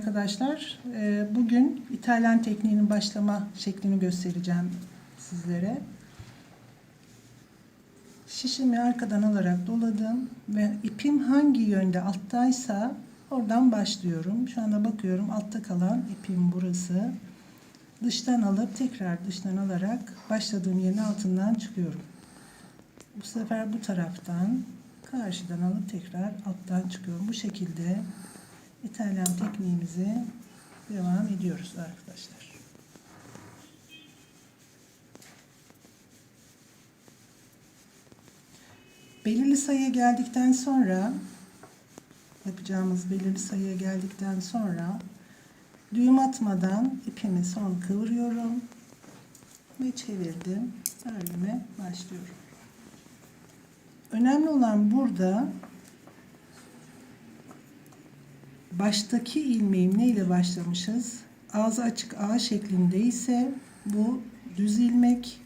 Arkadaşlar e, bugün İtalyan tekniğinin başlama şeklini göstereceğim sizlere. Şişimi arkadan alarak doladım ve ipim hangi yönde alttaysa oradan başlıyorum. Şu anda bakıyorum altta kalan ipim burası. Dıştan alıp tekrar dıştan alarak başladığım yerin altından çıkıyorum. Bu sefer bu taraftan karşıdan alıp tekrar alttan çıkıyorum. Bu şekilde İtalyan tekniğimize devam ediyoruz arkadaşlar. Belirli sayıya geldikten sonra yapacağımız belirli sayıya geldikten sonra düğüm atmadan ipimi son kıvırıyorum ve çevirdim. Örgüme başlıyorum. Önemli olan burada baştaki ilmeğim ne ile başlamışız? Ağzı açık A şeklinde ise bu düz ilmek.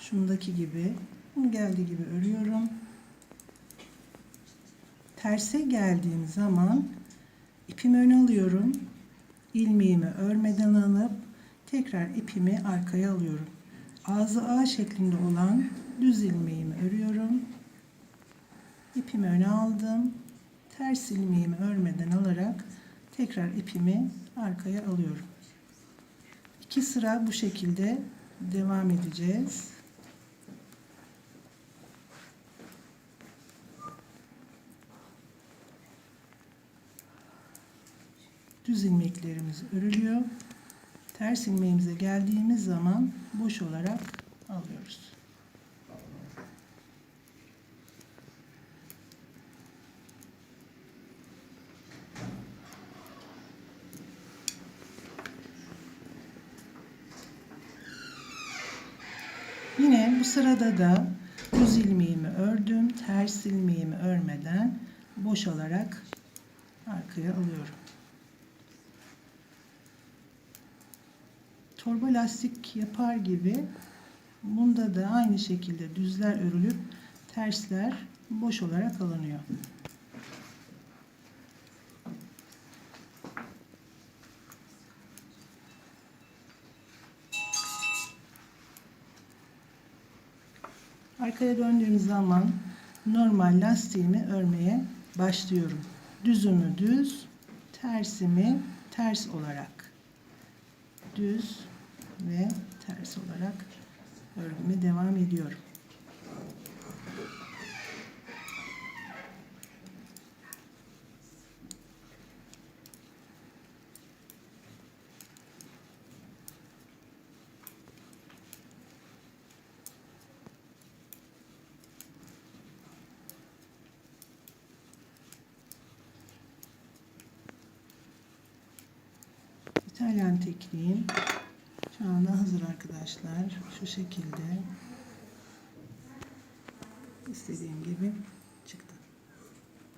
Şundaki gibi. Bunu geldiği gibi örüyorum. Terse geldiğim zaman ipimi öne alıyorum. ilmeğimi örmeden alıp tekrar ipimi arkaya alıyorum. Ağzı A şeklinde olan düz ilmeğimi örüyorum. İpimi öne aldım ters ilmeğimi örmeden alarak tekrar ipimi arkaya alıyorum. İki sıra bu şekilde devam edeceğiz. Düz ilmeklerimiz örülüyor. Ters ilmeğimize geldiğimiz zaman boş olarak alıyoruz. Bu sırada da düz ilmeğimi ördüm. Ters ilmeğimi örmeden boş alarak arkaya alıyorum. Torba lastik yapar gibi bunda da aynı şekilde düzler örülüp tersler boş olarak alınıyor. Arkaya döndüğüm zaman normal lastiğimi örmeye başlıyorum. Düzümü düz, tersimi ters olarak. Düz ve ters olarak örgüme devam ediyorum. İtalyan tekniğim. Şu anda hazır arkadaşlar. Şu şekilde. İstediğim gibi